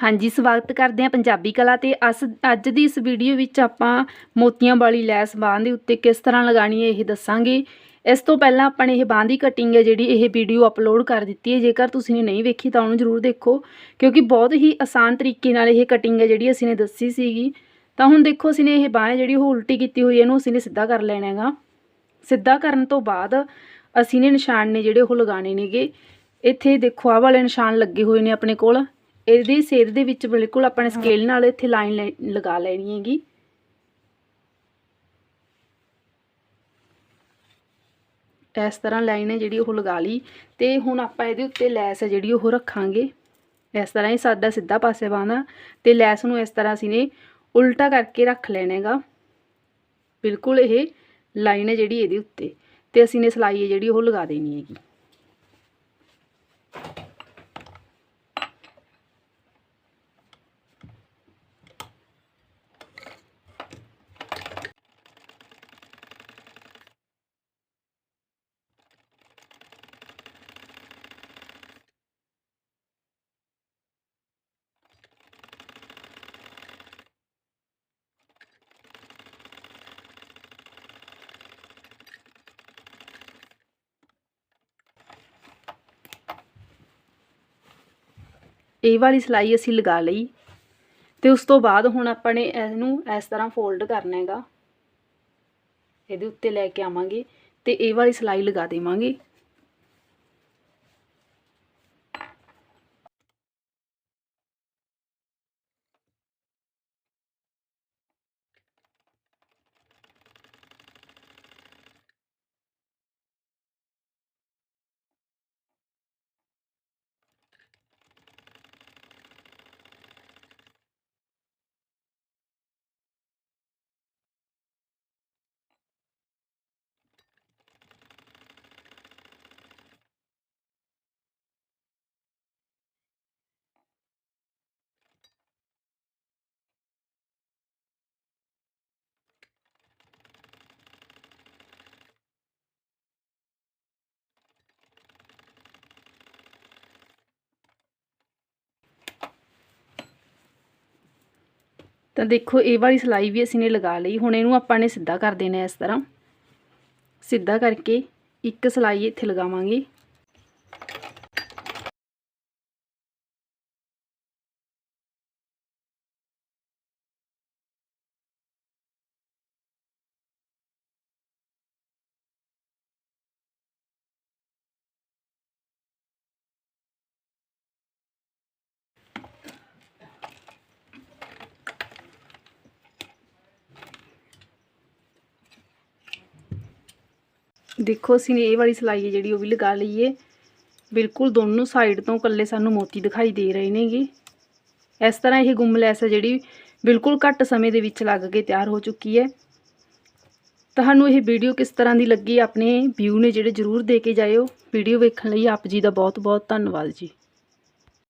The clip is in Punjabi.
ਹਾਂਜੀ, ਸਵਾਗਤ ਕਰਦੇ ਹਾਂ ਪੰਜਾਬੀ ਕਲਾ ਤੇ। ਅਸ ਅੱਜ ਦੀ ਇਸ ਵੀਡੀਓ ਵਿੱਚ ਆਪਾਂ ਮੋਤੀਆਂ ਵਾਲੀ ਲੈਸ ਬਾਂਹ ਦੇ ਉੱਤੇ ਕਿਸ ਤਰ੍ਹਾਂ ਲਗਾਣੀ ਹੈ ਇਹ ਦੱਸਾਂਗੇ। ਇਸ ਤੋਂ ਪਹਿਲਾਂ ਆਪਾਂ ਨੇ ਇਹ ਬਾਂਹ ਦੀ ਕਟਿੰਗ ਹੈ ਜਿਹੜੀ ਇਹ ਵੀਡੀਓ ਅਪਲੋਡ ਕਰ ਦਿੱਤੀ ਹੈ। ਜੇਕਰ ਤੁਸੀਂ ਨੇ ਨਹੀਂ ਵੇਖੀ ਤਾਂ ਉਹਨੂੰ ਜ਼ਰੂਰ ਦੇਖੋ, ਕਿਉਂਕਿ ਬਹੁਤ ਹੀ ਆਸਾਨ ਤਰੀਕੇ ਨਾਲ ਇਹ ਕਟਿੰਗ ਹੈ ਜਿਹੜੀ ਅਸੀਂ ਨੇ ਦੱਸੀ ਸੀਗੀ। ਤਾਂ ਹੁਣ ਦੇਖੋ, ਅਸੀਂ ਨੇ ਇਹ ਬਾਂਹ ਜਿਹੜੀ ਉਹ ਉਲਟੀ ਕੀਤੀ ਹੋਈ ਹੈ, ਇਹਨੂੰ ਅਸੀਂ ਨੇ ਸਿੱਧਾ ਕਰ ਲੈਣਾ ਹੈਗਾ। ਸਿੱਧਾ ਕਰਨ ਤੋਂ ਬਾਅਦ ਅਸੀਂ ਨੇ ਨਿਸ਼ਾਨ ਨੇ ਜਿਹੜੇ ਉਹ ਲਗਾਣੇ ਨੇਗੇ। ਇੱਥੇ ਦੇਖੋ, ਆਹ ਵਾਲੇ ਨਿਸ਼ਾਨ ਲੱਗੇ ਹੋਏ ਨੇ ਆਪਣੇ ਕੋਲ। ਇਹਦੀ ਸਿਰ ਦੇ ਵਿੱਚ ਬਿਲਕੁਲ ਆਪਣੇ ਸਕੇਲ ਨਾਲ ਇੱਥੇ ਲਾਈਨ ਲਗਾ ਲੈਣੀ ਹੈਗੀ। ਇਸ ਤਰ੍ਹਾਂ ਲਾਈਨ ਹੈ ਜਿਹੜੀ ਉਹ ਲਗਾ ਲਈ ਤੇ ਹੁਣ ਆਪਾਂ ਇਹਦੇ ਉੱਤੇ ਲੈਸ ਹੈ ਜਿਹੜੀ ਉਹ ਰੱਖਾਂਗੇ। ਇਸ ਤਰ੍ਹਾਂ ਹੀ ਸਾਡਾ ਸਿੱਧਾ ਪਾਸੇ ਬਾਣਾ ਤੇ ਲੈਸ ਨੂੰ ਇਸ ਤਰ੍ਹਾਂ ਅਸੀਂ ਨੇ ਉਲਟਾ ਕਰਕੇ ਰੱਖ ਲੈਣਾ ਹੈਗਾ। ਬਿਲਕੁਲ ਇਹ ਲਾਈਨ ਹੈ ਜਿਹੜੀ ਇਹਦੇ ਉੱਤੇ ਤੇ ਅਸੀਂ ਨੇ ਸਲਾਈ ਹੈ ਜਿਹੜੀ ਉਹ ਲਗਾ ਦੇਣੀ ਹੈਗੀ। ਇਹ ਵਾਲੀ ਸਲਾਈ ਅਸੀਂ ਲਗਾ ਲਈ ਤੇ ਉਸ ਤੋਂ ਬਾਅਦ ਹੁਣ ਆਪਾਂ ਨੇ ਇਹਨੂੰ ਇਸ ਤਰ੍ਹਾਂ ਫੋਲਡ ਕਰਨਾ ਹੈਗਾ। ਇਹਦੇ ਉੱਤੇ ਲੈ ਕੇ ਆਵਾਂਗੇ ਤੇ ਇਹ ਵਾਲੀ ਸਲਾਈ ਲਗਾ ਦੇਵਾਂਗੇ। ਤਾਂ ਦੇਖੋ, ਇਹ ਵਾਲੀ ਸਲਾਈ ਵੀ ਅਸੀਂ ਨੇ ਲਗਾ ਲਈ। ਹੁਣ ਇਹਨੂੰ ਆਪਾਂ ਨੇ ਸਿੱਧਾ ਕਰ ਦੇਣਾ ਇਸ ਤਰ੍ਹਾਂ। ਸਿੱਧਾ ਕਰਕੇ ਇੱਕ ਸਲਾਈ ਇੱਥੇ ਲਗਾਵਾਂਗੇ। ਦੇਖੋ, ਅਸੀਂ ਨੇ ਇਹ ਵਾਲੀ ਸਲਾਈ ਹੈ ਜਿਹੜੀ ਉਹ ਵੀ ਲਗਾ ਲਈ ਏ ਬਿਲਕੁਲ ਦੋਨੋਂ ਸਾਈਡ ਤੋਂ ਇਕੱਲੇ ਸਾਨੂੰ ਮੋਤੀ ਦਿਖਾਈ ਦੇ ਰਹੇ ਨੇਗੇ। ਇਸ ਤਰ੍ਹਾਂ ਇਹ ਗੁੰਮ ਲੈਸ ਹੈ ਜਿਹੜੀ ਬਿਲਕੁਲ ਘੱਟ ਸਮੇਂ ਦੇ ਵਿੱਚ ਲੱਗ ਕੇ ਤਿਆਰ ਹੋ ਚੁੱਕੀ ਹੈ। ਤੁਹਾਨੂੰ ਇਹ ਵੀਡੀਓ ਕਿਸ ਤਰ੍ਹਾਂ ਦੀ ਲੱਗੀ, ਆਪਣੇ ਵਿਊ ਨੇ ਜਿਹੜੇ ਜ਼ਰੂਰ ਦੇ ਕੇ ਜਾਇਓ। ਵੀਡੀਓ ਵੇਖਣ ਲਈ ਆਪ ਜੀ ਦਾ ਬਹੁਤ ਬਹੁਤ ਧੰਨਵਾਦ ਜੀ।